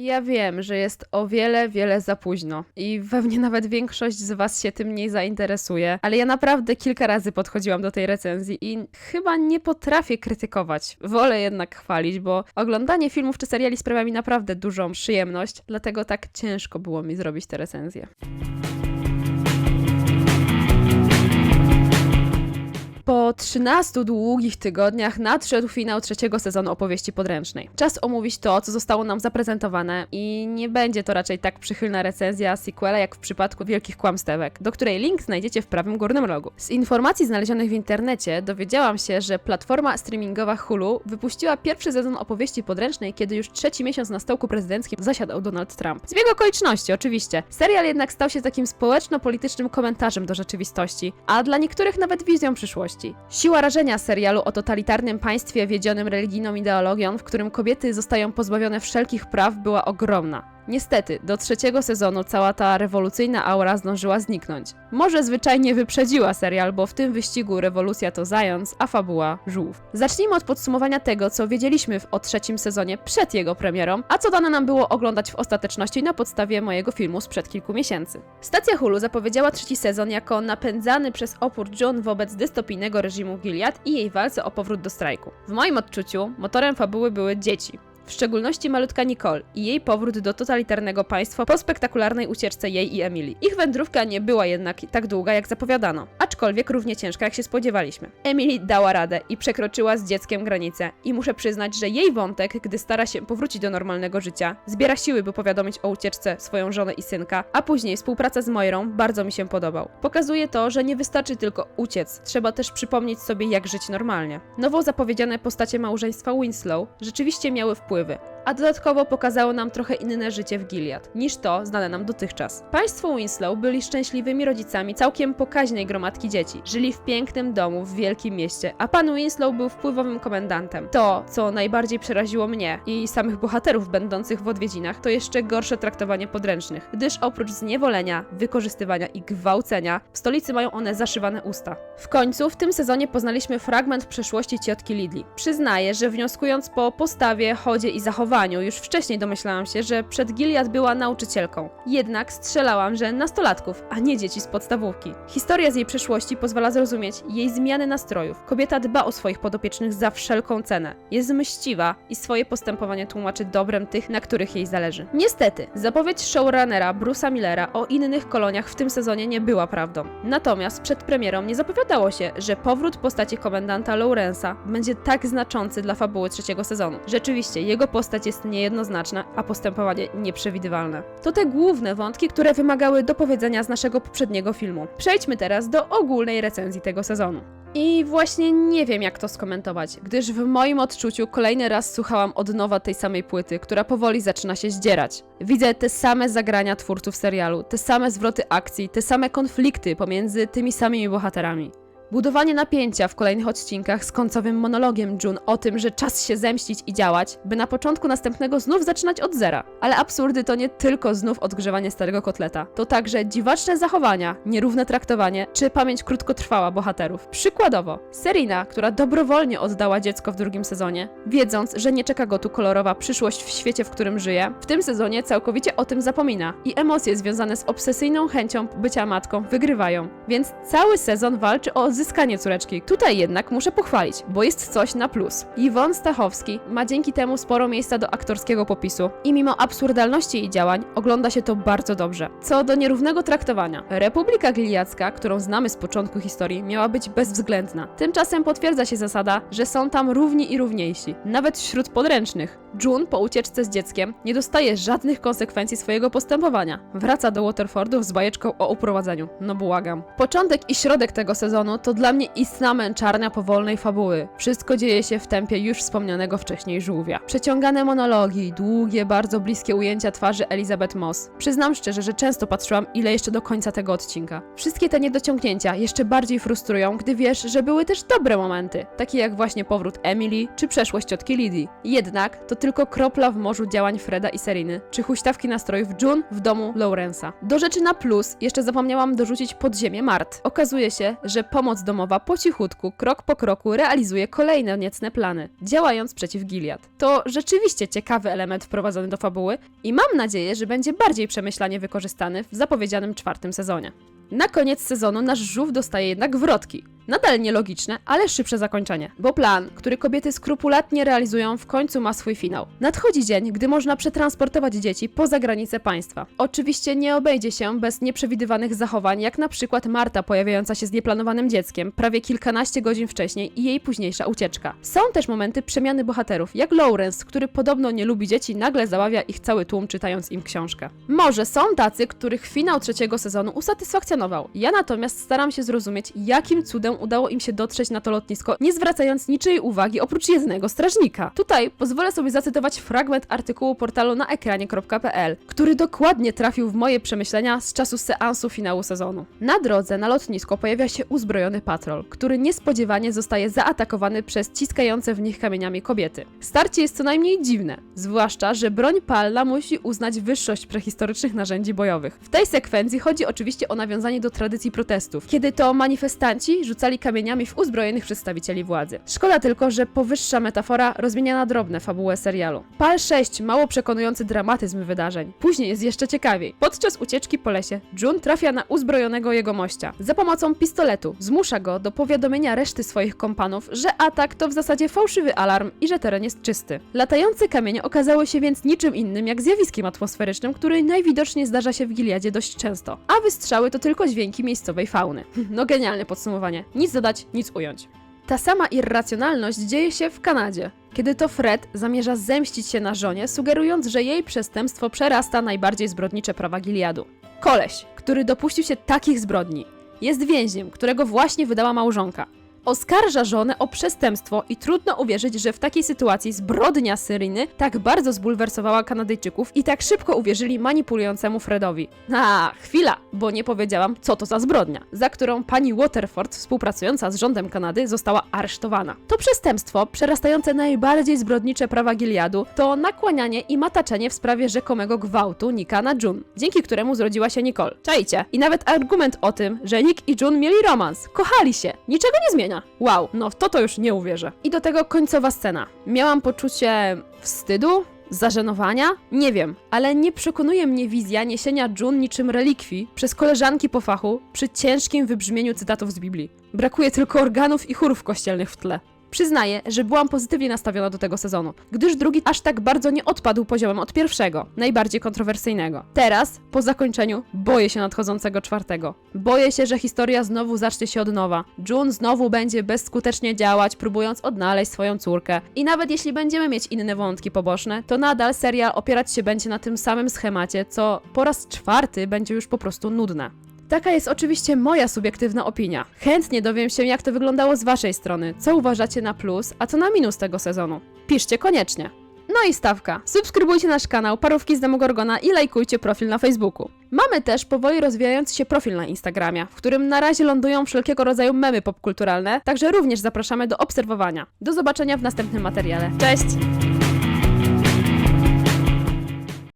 Ja wiem, że jest o wiele, wiele za późno i pewnie nawet większość z Was się tym nie zainteresuje, ale ja naprawdę kilka razy podchodziłam do tej recenzji i chyba nie potrafię krytykować. Wolę jednak chwalić, bo oglądanie filmów czy seriali sprawia mi naprawdę dużą przyjemność, dlatego tak ciężko było mi zrobić tę recenzję. Po 13 długich tygodniach nadszedł finał trzeciego sezonu opowieści podręcznej. Czas omówić to, co zostało nam zaprezentowane i nie będzie to raczej tak przychylna recenzja sequela, jak w przypadku Wielkich Kłamstewek, do której link znajdziecie w prawym górnym rogu. Z informacji znalezionych w internecie dowiedziałam się, że platforma streamingowa Hulu wypuściła pierwszy sezon opowieści podręcznej, kiedy już trzeci miesiąc na stołku prezydenckim zasiadał Donald Trump. Zbieg okoliczności, oczywiście. Serial jednak stał się takim społeczno-politycznym komentarzem do rzeczywistości, a dla niektórych nawet wizją przyszłości. Siła rażenia serialu o totalitarnym państwie wiedzionym religijną ideologią, w którym kobiety zostają pozbawione wszelkich praw, była ogromna. Niestety, do trzeciego sezonu cała ta rewolucyjna aura zdążyła zniknąć. Może zwyczajnie wyprzedziła serial, bo w tym wyścigu rewolucja to zając, a fabuła żółw. Zacznijmy od podsumowania tego, co wiedzieliśmy w, o trzecim sezonie przed jego premierą, a co dane nam było oglądać w ostateczności na podstawie mojego filmu sprzed kilku miesięcy. Stacja Hulu zapowiedziała trzeci sezon jako napędzany przez opór John wobec dystopijnego reżimu Gilead i jej walce o powrót do strajku. W moim odczuciu motorem fabuły były dzieci. W szczególności malutka Nicole i jej powrót do totalitarnego państwa po spektakularnej ucieczce jej i Emily. Ich wędrówka nie była jednak tak długa, jak zapowiadano, aczkolwiek równie ciężka, jak się spodziewaliśmy. Emily dała radę i przekroczyła z dzieckiem granicę i muszę przyznać, że jej wątek, gdy stara się powrócić do normalnego życia, zbiera siły, by powiadomić o ucieczce swoją żonę i synka, a później współpraca z Moirą bardzo mi się podobał. Pokazuje to, że nie wystarczy tylko uciec, trzeba też przypomnieć sobie, jak żyć normalnie. Nowo zapowiedziane postacie małżeństwa Winslow rzeczywiście miały wpływy, a dodatkowo pokazało nam trochę inne życie w Gilead, niż to znane nam dotychczas. Państwo Winslow byli szczęśliwymi rodzicami całkiem pokaźnej gromadki dzieci. Żyli w pięknym domu w wielkim mieście, a pan Winslow był wpływowym komendantem. To, co najbardziej przeraziło mnie i samych bohaterów będących w odwiedzinach, to jeszcze gorsze traktowanie podręcznych, gdyż oprócz zniewolenia, wykorzystywania i gwałcenia, w stolicy mają one zaszywane usta. W końcu w tym sezonie poznaliśmy fragment przeszłości ciotki Lidli. Przyznaję, że wnioskując po postawie, chodzie i zachowaniu, już wcześniej domyślałam się, że przed Gilead była nauczycielką. Jednak strzelałam, że nastolatków, a nie dzieci z podstawówki. Historia z jej przeszłości pozwala zrozumieć jej zmiany nastrojów. Kobieta dba o swoich podopiecznych za wszelką cenę. Jest mściwa i swoje postępowanie tłumaczy dobrem tych, na których jej zależy. Niestety, zapowiedź showrunnera Bruce'a Millera o innych koloniach w tym sezonie nie była prawdą. Natomiast przed premierą nie zapowiadało się, że powrót postaci komendanta Lawrence'a będzie tak znaczący dla fabuły trzeciego sezonu. Rzeczywiście, jego postać jest niejednoznaczna, a postępowanie nieprzewidywalne. To te główne wątki, które wymagały dopowiedzenia z naszego poprzedniego filmu. Przejdźmy teraz do ogólnej recenzji tego sezonu. I właśnie nie wiem, jak to skomentować, gdyż w moim odczuciu kolejny raz słuchałam od nowa tej samej płyty, która powoli zaczyna się zdzierać. Widzę te same zagrania twórców serialu, te same zwroty akcji, te same konflikty pomiędzy tymi samymi bohaterami. Budowanie napięcia w kolejnych odcinkach z końcowym monologiem June o tym, że czas się zemścić i działać, by na początku następnego znów zaczynać od zera. Ale absurdy to nie tylko znów odgrzewanie starego kotleta. To także dziwaczne zachowania, nierówne traktowanie czy pamięć krótkotrwała bohaterów. Przykładowo, Serena, która dobrowolnie oddała dziecko w drugim sezonie, wiedząc, że nie czeka go tu kolorowa przyszłość w świecie, w którym żyje, w tym sezonie całkowicie o tym zapomina i emocje związane z obsesyjną chęcią bycia matką wygrywają. Więc cały sezon walczy o odzyskanie córeczki. Tutaj jednak muszę pochwalić, bo jest coś na plus. Iwon Stachowski ma dzięki temu sporo miejsca do aktorskiego popisu i mimo absurdalności jej działań ogląda się to bardzo dobrze. Co do nierównego traktowania, Republika Gileadzka, którą znamy z początku historii, miała być bezwzględna. Tymczasem potwierdza się zasada, że są tam równi i równiejsi, nawet wśród podręcznych. June po ucieczce z dzieckiem nie dostaje żadnych konsekwencji swojego postępowania. Wraca do Waterfordu z bajeczką o uprowadzeniu. No błagam. Początek i środek tego sezonu to dla mnie istna męczarnia powolnej fabuły. Wszystko dzieje się w tempie już wspomnianego wcześniej żółwia. Przeciągane monologi, długie, bardzo bliskie ujęcia twarzy Elizabeth Moss. Przyznam szczerze, że często patrzyłam, ile jeszcze do końca tego odcinka. Wszystkie te niedociągnięcia jeszcze bardziej frustrują, gdy wiesz, że były też dobre momenty, takie jak właśnie powrót Emily czy przeszłość ciotki Lidii. Jednak to tylko kropla w morzu działań Freda i Seriny, czy huśtawki nastrojów June w domu Lawrence'a. Do rzeczy na plus jeszcze zapomniałam dorzucić podziemie Mart. Okazuje się, że pomoc pomoc domowa po cichutku, krok po kroku realizuje kolejne niecne plany, działając przeciw Gilead. To rzeczywiście ciekawy element wprowadzony do fabuły i mam nadzieję, że będzie bardziej przemyślanie wykorzystany w zapowiedzianym czwartym sezonie. Na koniec sezonu nasz żółw dostaje jednak wrotki. Nadal nielogiczne, ale szybsze zakończenie, bo plan, który kobiety skrupulatnie realizują, w końcu ma swój finał. Nadchodzi dzień, gdy można przetransportować dzieci poza granice państwa. Oczywiście nie obejdzie się bez nieprzewidywanych zachowań, jak na przykład Marta pojawiająca się z nieplanowanym dzieckiem prawie kilkanaście godzin wcześniej i jej późniejsza ucieczka. Są też momenty przemiany bohaterów, jak Lawrence, który podobno nie lubi dzieci, nagle załawia ich cały tłum czytając im książkę. Może są tacy, których finał trzeciego sezonu Ja natomiast staram się zrozumieć, jakim cudem udało im się dotrzeć na to lotnisko, nie zwracając niczyjej uwagi oprócz jednego strażnika. Tutaj pozwolę sobie zacytować fragment artykułu portalu na ekranie.pl, który dokładnie trafił w moje przemyślenia z czasu seansu finału sezonu. Na drodze na lotnisko pojawia się uzbrojony patrol, który niespodziewanie zostaje zaatakowany przez ciskające w nich kamieniami kobiety. Starcie jest co najmniej dziwne, zwłaszcza, że broń palna musi uznać wyższość prehistorycznych narzędzi bojowych. W tej sekwencji chodzi oczywiście o nawiązanie do tradycji protestów, kiedy to manifestanci rzucali kamieniami w uzbrojonych przedstawicieli władzy. Szkoda tylko, że powyższa metafora rozmienia na drobne fabułę serialu. PAL 6 mało przekonujący dramatyzm wydarzeń. Później jest jeszcze ciekawiej. Podczas ucieczki po lesie, Jun trafia na uzbrojonego jegomościa. Za pomocą pistoletu zmusza go do powiadomienia reszty swoich kompanów, że atak to w zasadzie fałszywy alarm i że teren jest czysty. Latające kamienie okazały się więc niczym innym jak zjawiskiem atmosferycznym, który najwidoczniej zdarza się w Giliadzie dość często. A wystrzały to tylko dźwięki miejscowej fauny. No genialne podsumowanie. Nic dodać, nic ująć. Ta sama irracjonalność dzieje się w Kanadzie, kiedy to Fred zamierza zemścić się na żonie, sugerując, że jej przestępstwo przerasta najbardziej zbrodnicze prawa Giliadu. Koleś, który dopuścił się takich zbrodni, jest więźniem, którego właśnie wydała małżonka. Oskarża żonę o przestępstwo i trudno uwierzyć, że w takiej sytuacji zbrodnia Syryny tak bardzo zbulwersowała Kanadyjczyków i tak szybko uwierzyli manipulującemu Fredowi. A, chwila, bo nie powiedziałam, co to za zbrodnia, za którą pani Waterford, współpracująca z rządem Kanady, została aresztowana. To przestępstwo, przerastające najbardziej zbrodnicze prawa Gileadu, to nakłanianie i mataczenie w sprawie rzekomego gwałtu Nika na June, dzięki któremu zrodziła się Nicole. Czajcie. I nawet argument o tym, że Nick i June mieli romans, kochali się, niczego nie zmienia. Wow, no w to to już nie uwierzę. I do tego końcowa scena. Miałam poczucie wstydu, zażenowania? Nie wiem, ale nie przekonuje mnie wizja niesienia June niczym relikwii przez koleżanki po fachu przy ciężkim wybrzmieniu cytatów z Biblii. Brakuje tylko organów i chórów kościelnych w tle. Przyznaję, że byłam pozytywnie nastawiona do tego sezonu, gdyż drugi aż tak bardzo nie odpadł poziomem od pierwszego, najbardziej kontrowersyjnego. Teraz, po zakończeniu, boję się nadchodzącego czwartego. Boję się, że historia znowu zacznie się od nowa. June znowu będzie bezskutecznie działać, próbując odnaleźć swoją córkę. I nawet jeśli będziemy mieć inne wątki poboczne, to nadal serial opierać się będzie na tym samym schemacie, co po raz czwarty będzie już po prostu nudne. Taka jest oczywiście moja subiektywna opinia. Chętnie dowiem się, jak to wyglądało z waszej strony. Co uważacie na plus, a co na minus tego sezonu? Piszcie koniecznie. No i stawka. Subskrybujcie nasz kanał Parówki z Demogorgona i lajkujcie profil na Facebooku. Mamy też powoli rozwijający się profil na Instagramie, w którym na razie lądują wszelkiego rodzaju memy popkulturalne, także również zapraszamy do obserwowania. Do zobaczenia w następnym materiale. Cześć!